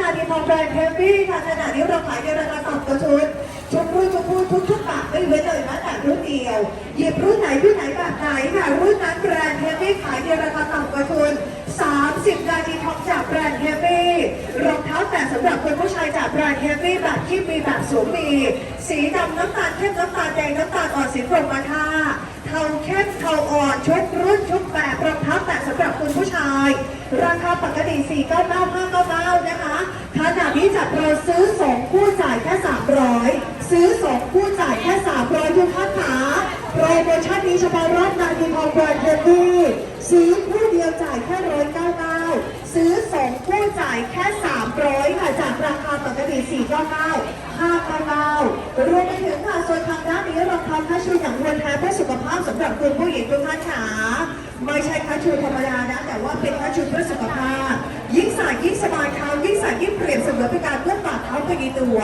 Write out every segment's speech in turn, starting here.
นาดีทองแบรนด์เฮฟวี่ค่ะขณะนี้เราขายในราคาต่ำกว่าชุดชุดรุ่นชุดพูทุกทุกๆปากไม่เว้นเลยแม้แต่รุ่นเดียวหยิบรุ่นไหนรุ่นไหนแบบไหนค่ะรุ่นนั้นแบรนด์เฮฟวี่ขายในราคาต่ำกว่าชุด30นาทีทองจากแบรนด์เฮฟวี่รองเท้าแตะสำหรับคนผู้ชายจากแบรนด์เฮฟวี่แบบที่มีแบบสวมมี สีดำน้ำตาลเข้มน้ำตาลแดงน้ำตาลอ่อนสีกรมท่าเทาเข้มเทาอ่อนชุดรุ่นชุด ราคาปกติ499 นะคะ ขณะนี้จัดโปรซื้อ 2 คู่จ่ายแค่ 300 ซื้อ 2 คู่จ่ายแค่ 300 ทุกท่านขาโปรโมชั่นนี้เฉพาะรอบนาทีทองแบรนด์เทนดี้ซื้อคู่เดียวจ่ายแค่ 199 ซื้อ 2 คู่จ่ายแค่ 300 ค่ะ จากราคาปกติ 499 599 รวมไปถึงค่ะส่วนทางด้านนี้รองเท้าคาชูอย่างวนแท้เพื่อสุขภาพสำหรับคุณผู้หญิงทุกท่านขา ไม่ใช่คาชูธรรมดานะ แต่ว่าเป็นคาชูเพื่อสุขภาพ ยิ่งใส่ยิ่งสบายเท้ายิ่งใส่ยิ่งเปรียบเสมือนเป็นการเพื่อปากเท้าไปในตัว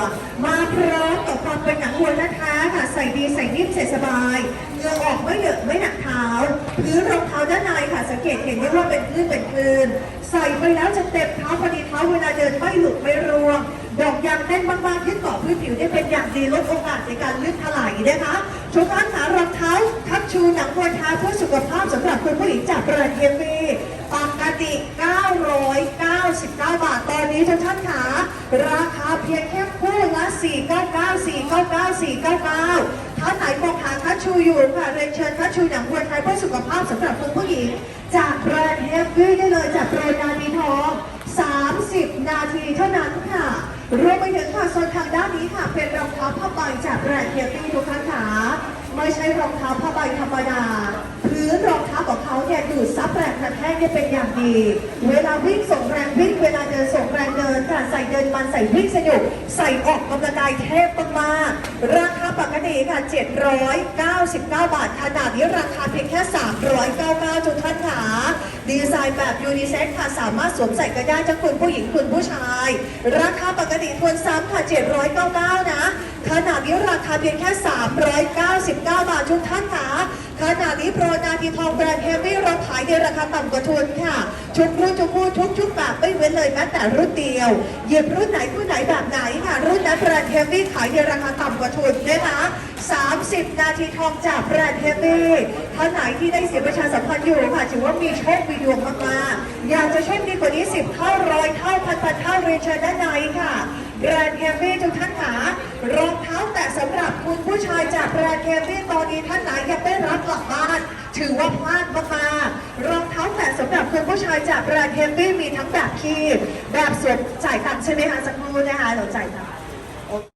มาพร้อมกับความเป็นหนังวัวและแท้ค่ะใส่ดีใส่นิ่มใส่สบายเงื่อออกไม่เหนอะไม่หนักเท้าพื้นรองเท้าด้านในค่ะสังเกตเห็นได้ว่าเป็นคลื่นเป็นคลื่นใส่ไปแล้วจะเต็มเท้าพอดีเท้าเวลาเดินไม่หลุดไม่ร่วงดอกยางแน่นมากๆยึดเกาะพื้นผิวได้เป็นอย่างดีลดโอกาสในการลื่นถลายนะคะทุกท่านหารองเท้าทับชูหนังวัวแท้าเพื่อสุขภาพสำหรับ คุณผู้หญิงจากแบรนด์เฮฟวี่ปกติ 999 บาท ตอนนี้ทุกท่านขาราคาเพียงแค่คู่ละ 499 499 499ท่านไหนมองหาคัชชูอยู่ค่ะเรียนเชิญคัชชูหนังวัวแท้เพื่อสุขภาพสำหรับคุณผู้หญิง จากแบรนด์เฮฟวี่ได้เลยจากโปรนาดีทอง 30 นาทีเท่านั้นค่ะรวมไปถึงค่ะโซนทางด้านนี้ค่ะ เป็นรองเท้าผ้าใบจากแบรนด์เฮฟวี่ทุกท่านค่ะไม่ใช่รองเท้าผ้าใบธรรมดา รองเท้าของเขาเนี่ยดูดซับแรงกระแทกได้เป็นอย่างดี เวลาวิ่งส่งแรงวิ่ง เวลาเดินส่งแรงเดินค่ะใส่เดินมันใส่วิ่งสนุก ใส่ออกกำลังกายเทพมากๆราคาปกติค่ะ 799 บาท ขนาดนี้ราคาเพียงแค่ 399ทุกท่านค่ะดีไซน์แบบยูนิเซ็กค่ะ สามารถสวมใส่กันได้ทั้งคุณผู้หญิงคุณผู้ชาย ราคาปกติทวนซ้ำค่ะ 799 นะ ขนาดนี้ราคา เพียงแค่ 399 บาททุกท่านค่ะขณะนี้โปรนาทีทองแบรนด์เฮฟวี่เราขายในราคาต่ำกว่าทุนค่ะ ชุดรุ่นชุดคู่ทุกชุดแบบไม่เว้นเลยแม้แต่รุ่นเดียวหยิบรุ่นไหนรุ่นไหนแบบไหนค่ะ รุ่นนั้นแบรนด์เฮฟวี่ขายในราคาต่ำกว่าทุนนะคะ30 นาทีทองจากแบรนด์เฮฟวี่ท่านไหนที่ได้เสียประชาสัมพันธ์อยู่ค่ะถือว่ามีโชคมีดวงมากๆอยากจะโชคดีกว่านี้ 10 เท่าร้อยเท่าพันพันเท่าเรียนเชิญด้านในค่ะแบรนด์แคมมี่ทุกท่านขา รองเท้าแตะสำหรับคุณผู้ชายจากแบรนด์เคมมี่ตอนนี้ท่านไหนยังไม่รับกลับบ้าน ถือว่าพลาดมากๆรองเท้าแตะสำหรับคุณผู้ชายจากแบรนด์เคมมี่มีทั้งแบบคีบแบบสวมจ่ายตังค์ใช่ไหมคะสักครู่นะคะเราจ่ายตังค์